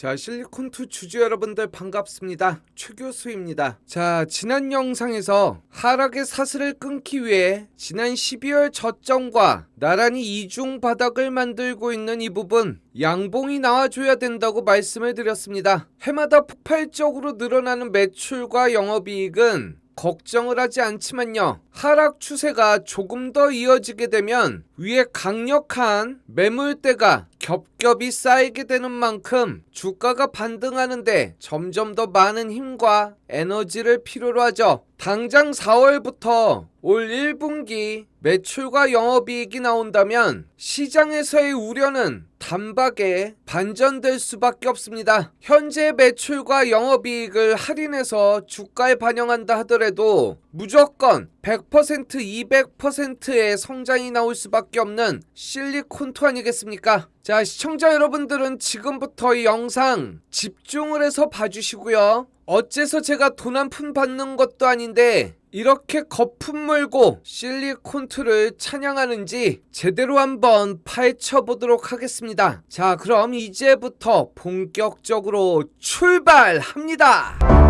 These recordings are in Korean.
자, 실리콘투 주주 여러분들 반갑습니다. 최 교수입니다. 자, 지난 영상에서 하락의 사슬을 끊기 위해 지난 12월 저점과 나란히 이중 바닥을 만들고 있는 이 부분 양봉이 나와줘야 된다고 말씀을 드렸습니다. 해마다 폭발적으로 늘어나는 매출과 영업이익은 걱정을 하지 않지만요. 하락 추세가 조금 더 이어지게 되면 위에 강력한 매물대가 겹겹이 쌓이게 되는 만큼 주가가 반등하는데 점점 더 많은 힘과 에너지를 필요로 하죠. 당장 4월부터 올 1분기 매출과 영업이익이 나온다면 시장에서의 우려는 단박에 반전될 수밖에 없습니다. 현재 매출과 영업이익을 할인해서 주가에 반영한다 하더라도 무조건 100% 200%의 성장이 나올 수밖에 없는 실리콘투 아니겠습니까? 자, 시청자 여러분들은 지금부터 이 영상 집중을 해서 봐주시고요. 어째서 제가 돈 한 푼 받는 것도 아닌데 이렇게 거품 물고 실리콘투를 찬양하는지 제대로 한번 파헤쳐 보도록 하겠습니다. 자, 그럼 이제부터 본격적으로 출발합니다.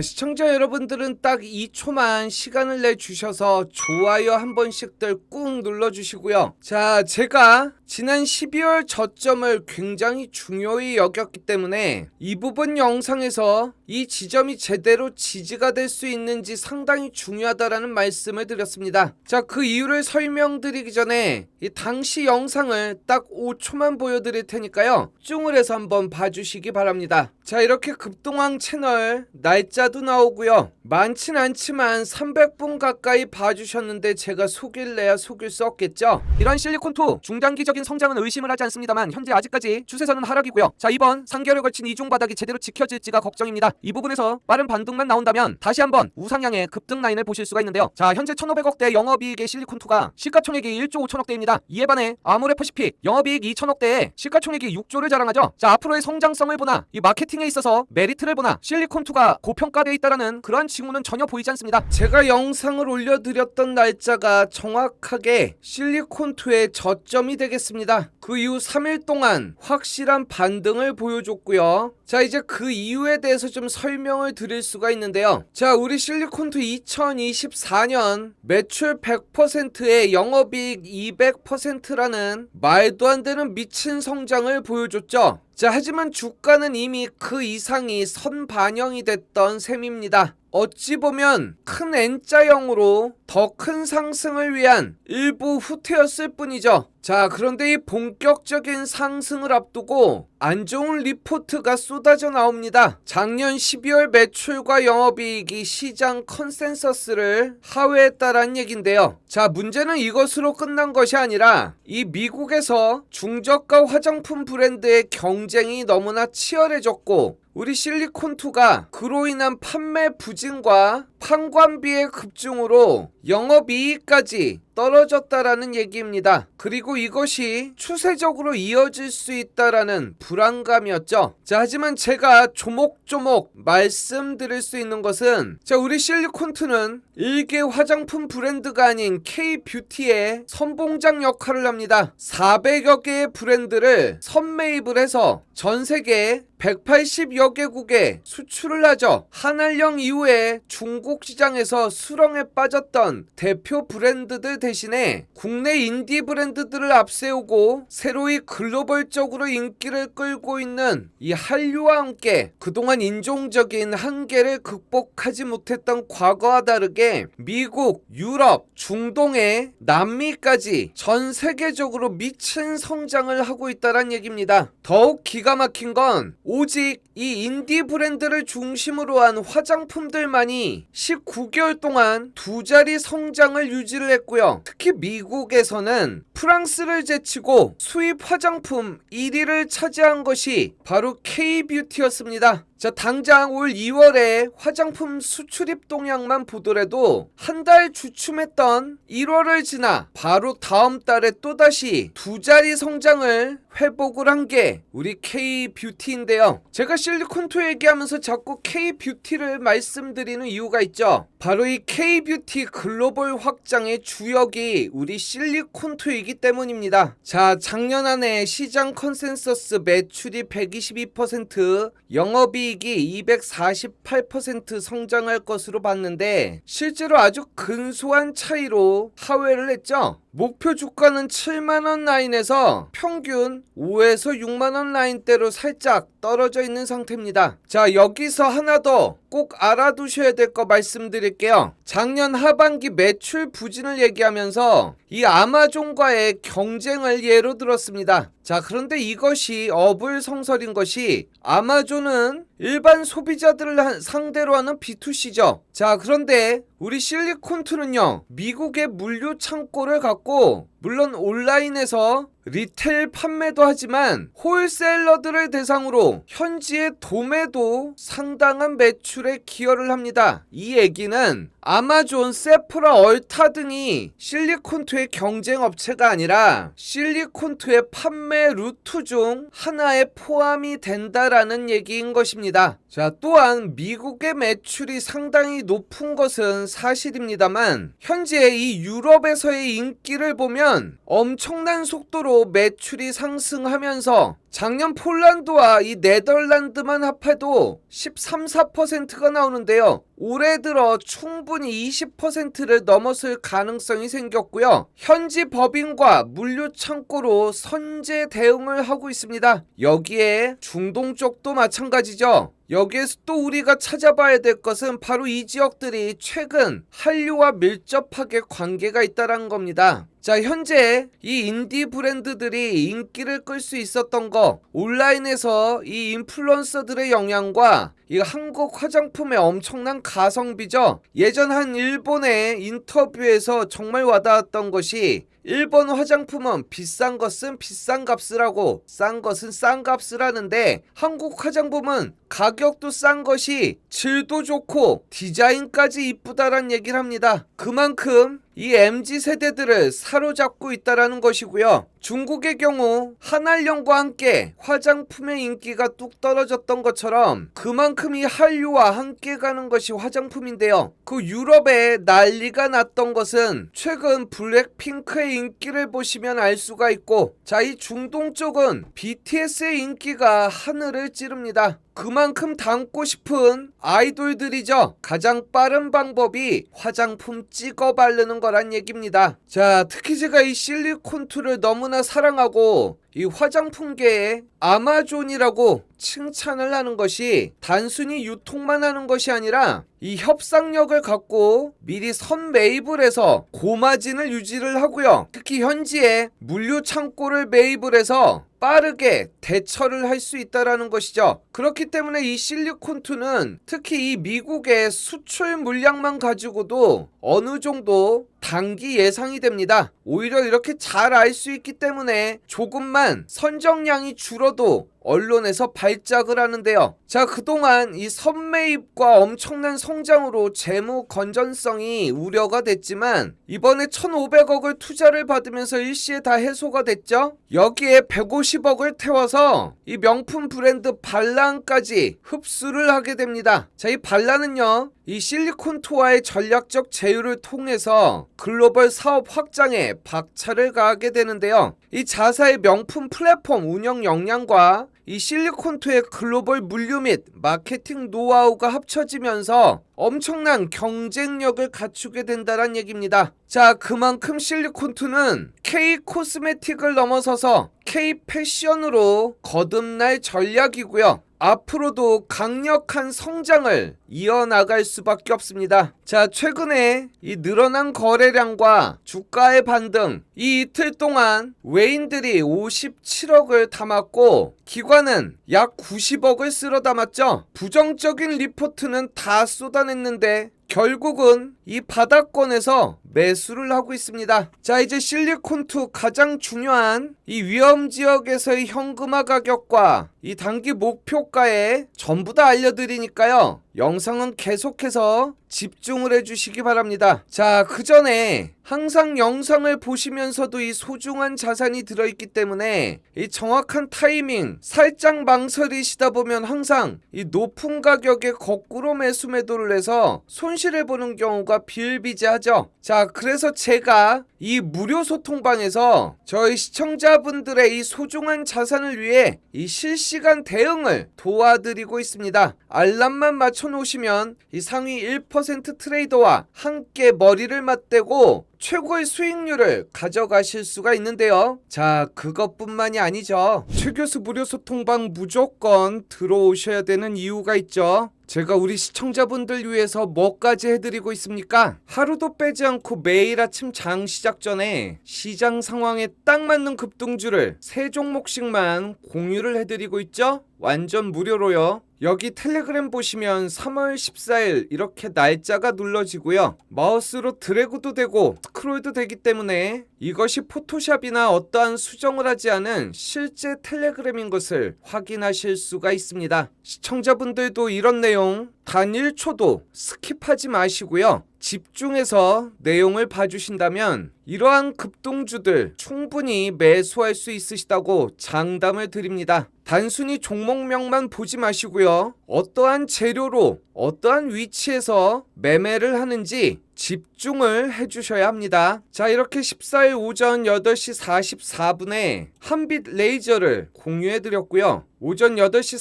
자, 시청자 여러분들은 딱 2초만 시간을 내주셔서 좋아요 한 번씩들 꾹 눌러주시고요. 자, 제가 지난 12월 저점을 굉장히 중요히 여겼기 때문에 이 부분 영상에서 이 지점이 제대로 지지가 될 수 있는지 상당히 중요하다라는 말씀을 드렸습니다. 자, 그 이유를 설명드리기 전에 이 당시 영상을 딱 5초만 보여드릴 테니까요. 쭝을 해서 한번 봐주시기 바랍니다. 자, 이렇게 급동왕 채널 날짜 도 나오고요. 많진 않지만 300분 가까이 봐주셨는데 제가 속일래야 속일 수 없겠죠? 이런 실리콘2 중단기적인 성장은 의심을 하지 않습니다만 현재 아직까지 추세선은 하락이고요. 자, 이번 3개월에 걸친 이중 바닥이 제대로 지켜질지가 걱정입니다. 이 부분에서 빠른 반등만 나온다면 다시 한번 우상향의 급등 라인을 보실 수가 있는데요. 자, 현재 1,500억대 영업이익의 실리콘2가 시가총액이 1조 5천억대입니다. 이에 반해 아모레퍼시픽 영업이익 2천억대에 시가총액이 6조를 자랑하죠. 자, 앞으로의 성장성을 보나 이 마케팅에 있어서 메리트를 보나 실리콘2가 고평가 되어 있다라는 그러한 징후는 전혀 보이지 않습니다. 제가 영상을 올려드렸던 날짜가 정확하게 실리콘2의 저점이 되겠습니다. 그 이후 3일 동안 확실한 반등을 보여줬고요. 자, 이제 그 이유에 대해서 좀 설명을 드릴 수가 있는데요. 자, 우리 실리콘2 2024년 매출 100%에 영업이익 200%라는 말도 안 되는 미친 성장을 보여줬죠. 자, 하지만 주가는 이미 그 이상이 선반영이 됐던 셈입니다. 어찌 보면 큰 N자형으로 더 큰 상승을 위한 일부 후퇴였을 뿐이죠. 자, 그런데 이 본격적인 상승을 앞두고 안 좋은 리포트가 쏟아져 나옵니다. 작년 12월 매출과 영업이익이 시장 컨센서스를 하회했다란 얘긴데요. 자, 문제는 이것으로 끝난 것이 아니라 이 미국에서 중저가 화장품 브랜드의 경쟁이 너무나 치열해졌고 우리 실리콘2가 그로 인한 판매 부진과 판관비의 급증으로 영업이익까지 떨어졌다라는 얘기입니다. 그리고 이것이 추세적으로 이어질 수 있다라는 불안감이었죠. 자, 하지만 제가 조목조목 말씀드릴 수 있는 것은 자, 우리 실리콘트는 일개 화장품 브랜드가 아닌 K-뷰티의 선봉장 역할을 합니다. 400여 개의 브랜드를 선매입을 해서 전 세계 180여 개국에 수출을 하죠. 한알령 이후에 중국 시장에서 수렁에 빠졌던 대표 브랜드들 대신에 국내 인디 브랜드들을 앞세우고 새로이 글로벌적으로 인기를 끌고 있는 이 한류와 함께 그동안 인종적인 한계를 극복하지 못했던 과거와 다르게 미국, 유럽, 중동의 남미까지 전 세계적으로 미친 성장을 하고 있다란 얘기입니다. 더욱 기가 막힌 건 오직 이 인디 브랜드를 중심으로 한 화장품들만이 19개월 동안 두 자리 성장을 유지를 했고요. 특히 미국에서는 프랑스를 제치고 수입 화장품 1위를 차지한 것이 바로 K-뷰티였습니다. 자, 당장 올 2월에 화장품 수출입 동향만 보더라도 한 달 주춤했던 1월을 지나 바로 다음 달에 또다시 두 자리 성장을 회복을 한 게 우리 K-뷰티인데요. 제가 실리콘토 얘기하면서 자꾸 K-뷰티를 말씀드리는 이유가 있죠. 바로 이 K-뷰티 글로벌 확장의 주역이 우리 실리콘토이기 이기 때문입니다. 자, 작년 한해 시장 컨센서스 매출이 122%, 영업이 익이 248% 성장할 것으로 봤는데 실제로 아주 근소한 차이로 하회를 했죠. 목표 주가는 7만원 라인에서 평균 5에서 6만원 라인대로 살짝 떨어져 있는 상태입니다. 자, 여기서 하나 더 꼭 알아두셔야 될 거 말씀드릴게요. 작년 하반기 매출 부진을 얘기하면서 이 아마존과의 경쟁을 예로 들었습니다. 자, 그런데 이것이 어불성설인 것이 아마존은 일반 소비자들을 한- 상대로 하는 B2C죠. 자, 그런데 우리 실리콘투는요, 미국의 물류 창고를 갖고 물론 온라인에서 리테일 판매도 하지만 홀셀러들을 대상으로 현지의 도매도 상당한 매출에 기여를 합니다. 이 얘기는 아마존, 세프라, 얼타 등이 실리콘투의 경쟁 업체가 아니라 실리콘투의 판매 루트 중 하나에 포함이 된다라는 얘기인 것입니다. 자, 또한 미국의 매출이 상당히 높은 것은 사실입니다만 현재 이 유럽에서의 인기를 보면 엄청난 속도로 매출이 상승하면서 작년 폴란드와 이 네덜란드만 합해도 13, 4%가 나오는데요. 올해 들어 충분히 20%를 넘어설 가능성이 생겼고요. 현지 법인과 물류 창고로 선제 대응을 하고 있습니다. 여기에 중동 쪽도 마찬가지죠. 여기에서 또 우리가 찾아봐야 될 것은 바로 이 지역들이 최근 한류와 밀접하게 관계가 있다는 겁니다. 자, 현재 이 인디 브랜드들이 인기를 끌 수 있었던 거, 온라인에서 이 인플루언서들의 영향과 이 한국 화장품의 엄청난 가성비죠. 예전 한 일본의 인터뷰에서 정말 와닿았던 것이 일본 화장품은 비싼 것은 비싼 값을 하고 싼 것은 싼 값을 하는데 한국 화장품은 가격도 싼 것이 질도 좋고 디자인까지 이쁘다란 얘기를 합니다. 그만큼 이 MZ 세대들을 사로잡고 있다라는 것이고요. 중국의 경우 한알령과 함께 화장품의 인기가 뚝 떨어졌던 것처럼 그만큼 이 한류와 함께 가는 것이 화장품인데요. 그 유럽에 난리가 났던 것은 최근 블랙핑크의 인기를 보시면 알 수가 있고 자 이 중동 쪽은 BTS의 인기가 하늘을 찌릅니다. 그만큼 닮고 싶은 아이돌들이죠. 가장 빠른 방법이 화장품 찍어 바르는 거란 얘기입니다. 자, 특히 제가 이 실리콘투를 너무나 사랑하고 이 화장품계의 아마존이라고 칭찬을 하는 것이 단순히 유통만 하는 것이 아니라 이 협상력을 갖고 미리 선 매입을 해서 고마진을 유지를 하고요. 특히 현지에 물류 창고를 매입을 해서 빠르게 대처를 할 수 있다라는 것이죠. 그렇기 때문에 이 실리콘 투는 특히 이 미국의 수출 물량만 가지고도 어느 정도 단기 예상이 됩니다. 오히려 이렇게 잘 알 수 있기 때문에 조금만 선정량이 줄어도 언론에서 발작을 하는데요. 자, 그동안 이 선매입과 엄청난 성장으로 재무 건전성이 우려가 됐지만 이번에 1,500억을 투자를 받으면서 일시에 다 해소가 됐죠. 여기에 150억을 태워서 이 명품 브랜드 발란까지 흡수를 하게 됩니다. 자, 이 발란은요. 이 실리콘 투와의 전략적 제휴를 통해서 글로벌 사업 확장에 박차를 가하게 되는데요. 이 자사의 명품 플랫폼 운영 역량과 이 실리콘투의 글로벌 물류 및 마케팅 노하우가 합쳐지면서 엄청난 경쟁력을 갖추게 된다는 얘기입니다. 자, 그만큼 실리콘투는 K 코스메틱을 넘어서서 K 패션으로 거듭날 전략이고요. 앞으로도 강력한 성장을 이어나갈 수밖에 없습니다. 자, 최근에 이 늘어난 거래량과 주가의 반등, 이 이틀 동안 외인들이 57억을 담았고, 기관은 약 90억을 쓸어 담았죠. 부정적인 리포트는 다 쏟아냈는데, 결국은 이 바닥권에서 매수를 하고 있습니다. 자, 이제 실리콘투 가장 중요한 이 위험 지역에서의 현금화 가격과 이 단기 목표가에 전부 다 알려드리니까요. 영상은 계속해서 집중을 해주시기 바랍니다. 자, 그 전에 항상 영상을 보시면서도 이 소중한 자산이 들어있기 때문에 이 정확한 타이밍, 살짝 망설이시다 보면 항상 이 높은 가격에 거꾸로 매수 매도를 해서 손실을 보는 경우가 비일비재하죠. 자, 그래서 제가 이 무료 소통방에서 저희 시청자분들의 이 소중한 자산을 위해 이 실시간 대응을 도와드리고 있습니다. 알람만 맞춰 놓으시면 이 상위 1% 트레이더와 함께 머리를 맞대고 최고의 수익률을 가져가실 수가 있는데요. 자, 그것뿐만이 아니죠. 최 교수 무료 소통방 무조건 들어오셔야 되는 이유가 있죠. 제가 우리 시청자분들 위해서 뭐까지 해드리고 있습니까? 하루도 빼지 않고 매일 아침 장 시작 전에 시장 상황에 딱 맞는 급등주를 세 종목씩만 공유를 해드리고 있죠? 완전 무료로요. 여기 텔레그램 보시면 3월 14일 이렇게 날짜가 눌러지고요. 마우스로 드래그도 되고 스크롤도 되기 때문에 이것이 포토샵이나 어떠한 수정을 하지 않은 실제 텔레그램인 것을 확인하실 수가 있습니다. 시청자분들도 이런 내용 단 1초도 스킵하지 마시고요. 집중해서 내용을 봐주신다면 이러한 급등주들 충분히 매수할 수 있으시다고 장담을 드립니다. 단순히 종목명만 보지 마시고요. 어떠한 재료로 어떠한 위치에서 매매를 하는지 집중을 해주셔야 합니다. 자, 이렇게 14일 오전 8시 44분에 한빛 레이저를 공유해드렸고요. 오전 8시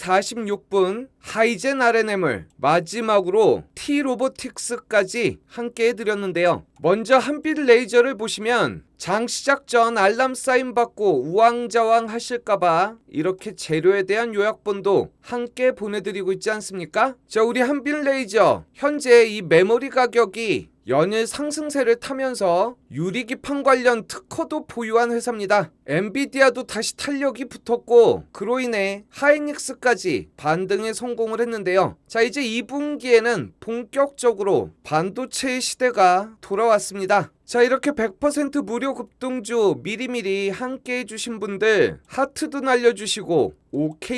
46분 하이젠 RNM을 마지막으로 T 로보틱스까지 함께 해드렸는데요. 먼저 한빛 레이저를 보시면 장 시작 전 알람 사인 받고 우왕좌왕 하실까봐 이렇게 재료에 대한 요약본도 함께 보내드리고 있지 않습니까? 자, 우리 한빛 레이저 현재 이 메모리 가격이 연일 상승세를 타면서 유리기판 관련 특허도 보유한 회사입니다. 엔비디아도 다시 탄력이 붙었고 그로 인해 하이닉스까지 반등에 성공을 했는데요. 자 이제 2분기에는 본격적으로 반도체의 시대가 돌아왔습니다. 자 이렇게 100% 무료 급등주 미리미리 함께 해주신 분들 하트도 날려주시고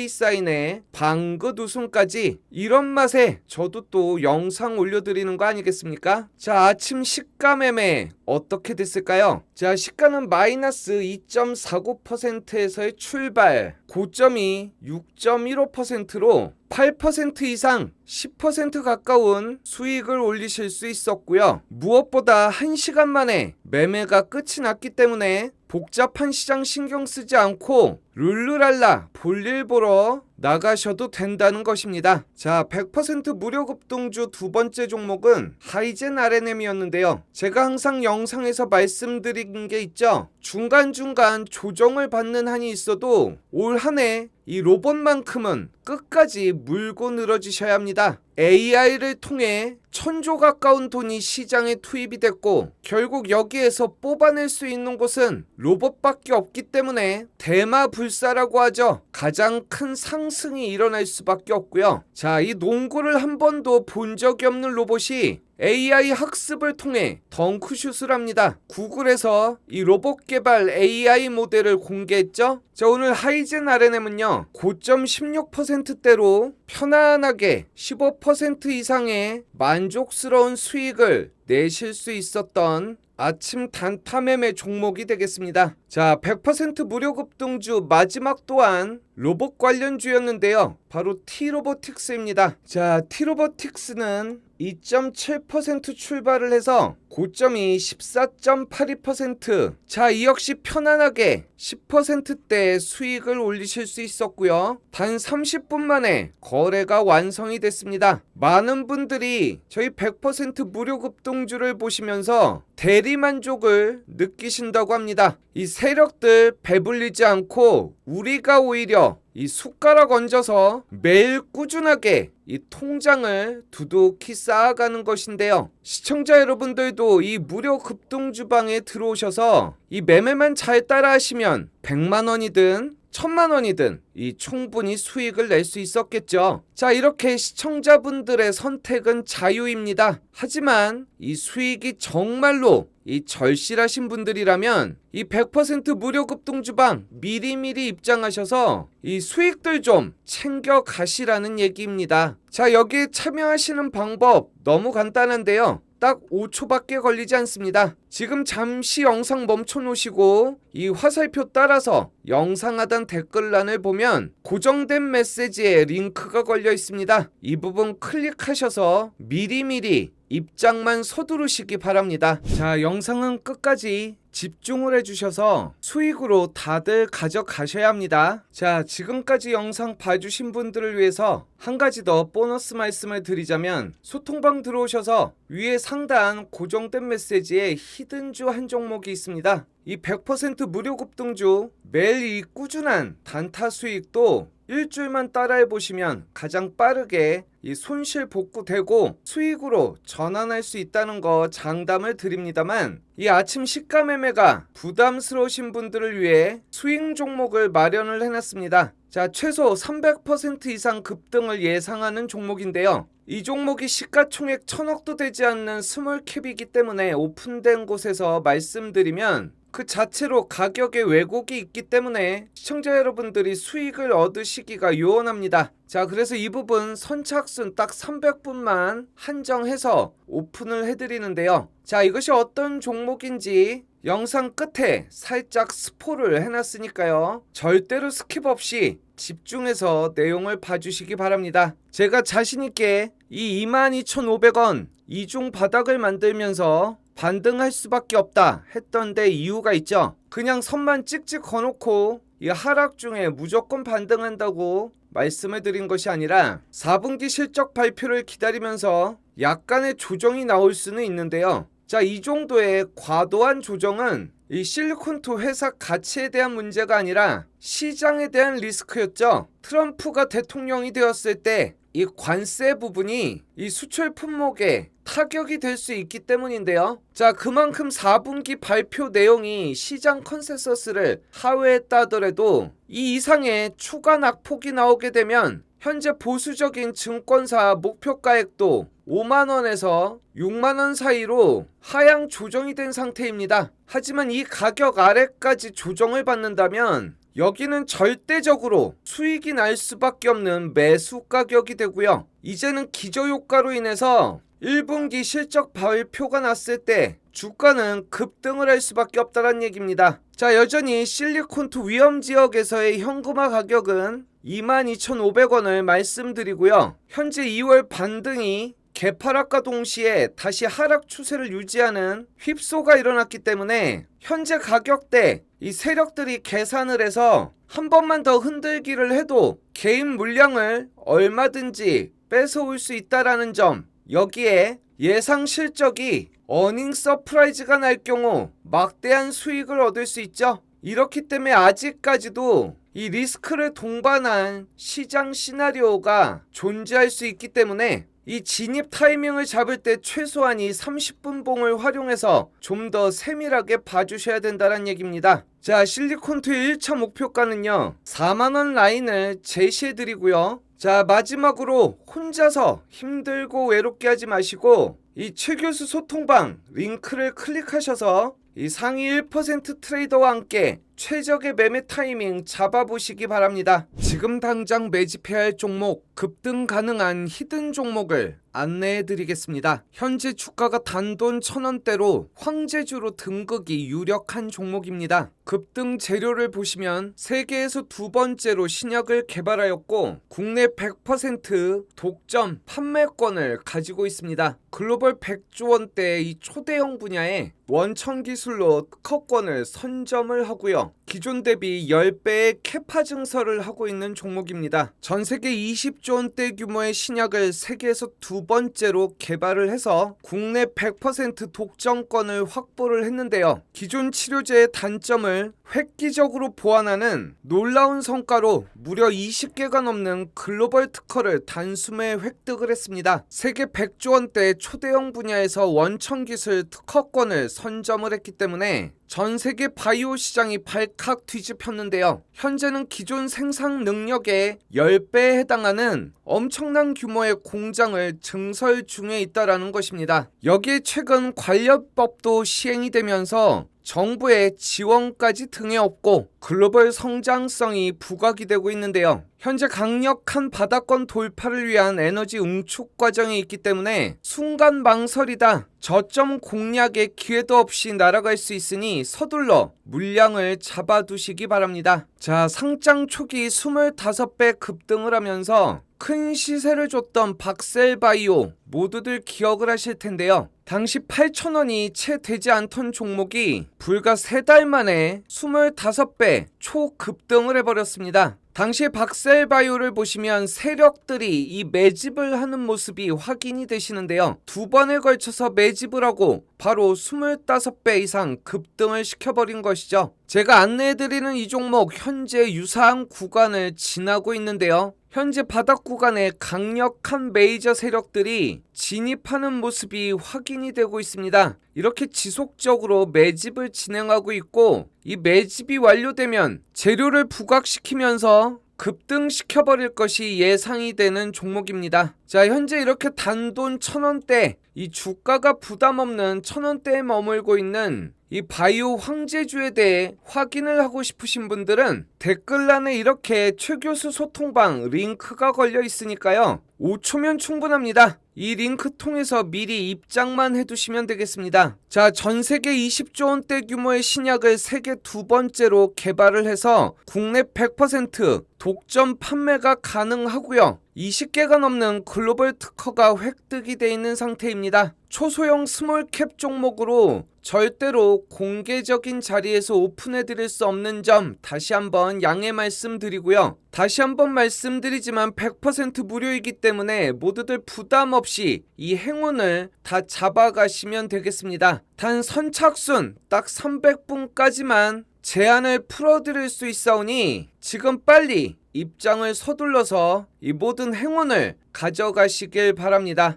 사인에 방긋 웃음까지 이런 맛에 저도 또 영상 올려드리는 거 아니겠습니까? 자 아침 시가 매매 어떻게 됐을까요? 자 시가는 마이너스 2.49%에서의 출발 고점이 6.15%로 8% 이상 10% 가까운 수익을 올리실 수 있었고요. 무엇보다 1시간 만에 매매가 끝이 났기 때문에 복잡한 시장 신경 쓰지 않고 룰루랄라 볼일 보러 나가셔도 된다는 것입니다. 자, 100% 무료 급등주 두 번째 종목은 하이젠 RNM이었는데요. 제가 항상 영상에서 말씀드린 게 있죠. 중간중간 조정을 받는 한이 있어도 올 한 해 이 로봇만큼은 끝까지 물고 늘어지셔야 합니다. AI를 통해 천조 가까운 돈이 시장에 투입이 됐고 결국 여기에서 뽑아낼 수 있는 곳은 로봇밖에 없기 때문에 대마불사라고 하죠. 가장 큰 상승 이 일어날 수밖에 없고요. 자, 이 농구를 한 번도 본 적이 없는 로봇이 AI 학습을 통해 덩크슛을 합니다. 구글에서 이 로봇 개발 AI 모델을 공개했죠. 자, 오늘 하이젠 RNM은요, 고점 16%대로 편안하게 15% 이상의 만족스러운 수익을 내실 수 있었던 아침 단타 매매 종목이 되겠습니다. 자, 100% 무료 급등주 마지막 또한 로봇 관련주였는데요. 바로 T-로보틱스입니다. 자, T-로보틱스는 2.7% 출발을 해서 고점이 14.82%. 자, 이 역시 편안하게 10%대 수익을 올리실 수 있었고요. 단 30분 만에 거래가 완성이 됐습니다. 많은 분들이 저희 100% 무료 급등주를 보시면서 대리 만족을 느끼신다고 합니다. 이 세력들 배불리지 않고 우리가 오히려 이 숟가락 얹어서 매일 꾸준하게 이 통장을 두둑히 쌓아가는 것인데요. 시청자 여러분들도 이 무료 급등 주방에 들어오셔서 이 매매만 잘 따라 하시면 100만 원이든 천만 원이든 이 충분히 수익을 낼 수 있었겠죠. 자, 이렇게 시청자분들의 선택은 자유입니다. 하지만 이 수익이 정말로 이 절실하신 분들이라면 이 100% 무료 급등주방 미리미리 입장하셔서 이 수익들 좀 챙겨 가시라는 얘기입니다. 자, 여기에 참여하시는 방법 너무 간단한데요. 딱 5초밖에 걸리지 않습니다. 지금 잠시 영상 멈춰 놓으시고 이 화살표 따라서 영상 하단 댓글란을 보면 고정된 메시지에 링크가 걸려 있습니다. 이 부분 클릭하셔서 미리미리 입장만 서두르시기 바랍니다. 자, 영상은 끝까지 집중을 해주셔서 수익으로 다들 가져가셔야 합니다. 자, 지금까지 영상 봐주신 분들을 위해서 한 가지 더 보너스 말씀을 드리자면 소통방 들어오셔서 위에 상단 고정된 메시지에 히든주 한 종목이 있습니다. 이 100% 무료 급등주 매일 이 꾸준한 단타 수익도 일주일만 따라해 보시면 가장 빠르게 이 손실 복구되고 수익으로 전환할 수 있다는 거 장담을 드립니다만 이 아침 시가 매매가 부담스러우신 분들을 위해 수익 종목을 마련을 해놨습니다. 자, 최소 300% 이상 급등을 예상하는 종목인데요. 이 종목이 시가총액 천억도 되지 않는 스몰캡이기 때문에 오픈된 곳에서 말씀드리면 그 자체로 가격에 왜곡이 있기 때문에 시청자 여러분들이 수익을 얻으시기가 요원합니다. 자, 그래서 이 부분 선착순 딱 300분만 한정해서 오픈을 해드리는데요. 자, 이것이 어떤 종목인지 영상 끝에 살짝 스포를 해놨으니까요. 절대로 스킵 없이 집중해서 내용을 봐주시기 바랍니다. 제가 자신있게 이 22,500원 이중 바닥을 만들면서 반등할 수밖에 없다 했던데 이유가 있죠. 그냥 선만 찍찍 거놓고 이 하락 중에 무조건 반등한다고 말씀을 드린 것이 아니라 4분기 실적 발표를 기다리면서 약간의 조정이 나올 수는 있는데요. 자, 이 정도의 과도한 조정은 이 실리콘투 회사 가치에 대한 문제가 아니라 시장에 대한 리스크였죠. 트럼프가 대통령이 되었을 때 이 관세 부분이 이 수출 품목에 타격이 될 수 있기 때문인데요. 자, 그만큼 4분기 발표 내용이 시장 컨센서스를 하회했다 하더라도 이 이상의 추가 낙폭이 나오게 되면 현재 보수적인 증권사 목표가액도 5만 원에서 6만 원 사이로 하향 조정이 된 상태입니다. 하지만 이 가격 아래까지 조정을 받는다면 여기는 절대적으로 수익이 날 수밖에 없는 매수 가격이 되고요. 이제는 기저효과로 인해서 1분기 실적 발표가 났을 때 주가는 급등을 할 수밖에 없다는 얘기입니다. 자, 여전히 실리콘투 위험 지역에서의 현금화 가격은 22,500원을 말씀드리고요. 현재 2월 반등이 개파락과 동시에 다시 하락 추세를 유지하는 휩소가 일어났기 때문에 현재 가격대 이 세력들이 계산을 해서 한 번만 더 흔들기를 해도 개인 물량을 얼마든지 뺏어올 수 있다라는 점 여기에 예상 실적이 어닝 서프라이즈가 날 경우 막대한 수익을 얻을 수 있죠. 이렇기 때문에 아직까지도 이 리스크를 동반한 시장 시나리오가 존재할 수 있기 때문에 이 진입 타이밍을 잡을 때 최소한 이 30분 봉을 활용해서 좀 더 세밀하게 봐주셔야 된다는 얘기입니다. 자, 실리콘투의 1차 목표가는요, 4만원 라인을 제시해드리고요. 자, 마지막으로 혼자서 힘들고 외롭게 하지 마시고, 이 최교수 소통방 링크를 클릭하셔서 이 상위 1% 트레이더와 함께 최적의 매매 타이밍 잡아보시기 바랍니다. 지금 당장 매집해야 할 종목, 급등 가능한 히든 종목을 안내해 드리겠습니다. 현재 주가가 단돈 천원대로 황제주로 등극이 유력한 종목입니다. 급등 재료를 보시면 세계에서 두 번째로 신약을 개발하였고 국내 100% 독점 판매권을 가지고 있습니다. 글로벌 100조 원대의 이 초대형 분야에 원천 기술로 특허권을 선점을 하고요. 기존 대비 10배의 캐파 증설을 하고 있는 종목입니다. 전 세계 20조 원대 규모의 신약을 세계에서 두 번째로 개발을 해서 국내 100% 독점권을 확보를 했는데요. 기존 치료제의 단점을 획기적으로 보완하는 놀라운 성과로 무려 20개가 넘는 글로벌 특허를 단숨에 획득을 했습니다. 세계 100조 원대 초대형 분야에서 원천 기술 특허권을 선점을 했기 때문에 전 세계 바이오 시장이 발칵 뒤집혔는데요. 현재는 기존 생산 능력의 10배에 해당하는 엄청난 규모의 공장을 증설 중에 있다라는 것입니다. 여기에 최근 관련법도 시행이 되면서 정부의 지원까지 등에 업고 글로벌 성장성이 부각이 되고 있는데요. 현재 강력한 바다권 돌파를 위한 에너지 응축 과정에 있기 때문에 순간 망설이다 저점 공략의 기회도 없이 날아갈 수 있으니 서둘러 물량을 잡아두시기 바랍니다. 자, 상장 초기 25배 급등을 하면서 큰 시세를 줬던 박셀바이오 모두들 기억을 하실 텐데요. 당시 8,000원이 채 되지 않던 종목이 불과 3달 만에 25배 초급등을 해버렸습니다. 당시 박셀바이오를 보시면 세력들이 이 매집을 하는 모습이 확인이 되시는데요. 두 번에 걸쳐서 매집을 하고 바로 25배 이상 급등을 시켜버린 것이죠. 제가 안내해드리는 이 종목 현재 유사한 구간을 지나고 있는데요. 현재 바닥 구간에 강력한 메이저 세력들이 진입하는 모습이 확인이 되고 있습니다. 이렇게 지속적으로 매집을 진행하고 있고 이 매집이 완료되면 재료를 부각시키면서 급등시켜버릴 것이 예상이 되는 종목입니다. 자, 현재 이렇게 단돈 천원대, 이 주가가 부담 없는 천원대에 머물고 있는 이 바이오 황제주에 대해 확인을 하고 싶으신 분들은 댓글란에 이렇게 최 교수 소통방 링크가 걸려 있으니까요. 5초면 충분합니다. 이 링크 통해서 미리 입장만 해두시면 되겠습니다. 자, 전 세계 20조 원대 규모의 신약을 세계 두 번째로 개발을 해서 국내 100% 독점 판매가 가능하고요. 20개가 넘는 글로벌 특허가 획득이 돼 있는 상태입니다. 초소형 스몰캡 종목으로 절대로 공개적인 자리에서 오픈해 드릴 수 없는 점 다시 한번 양해 말씀드리고요. 다시 한번 말씀드리지만 100% 무료이기 때문에 모두들 부담 없이 이 행운을 다 잡아가시면 되겠습니다. 단 선착순 딱 300분까지만 제한을 풀어드릴 수 있사오니 지금 빨리 입장을 서둘러서 이 모든 행운을 가져가시길 바랍니다.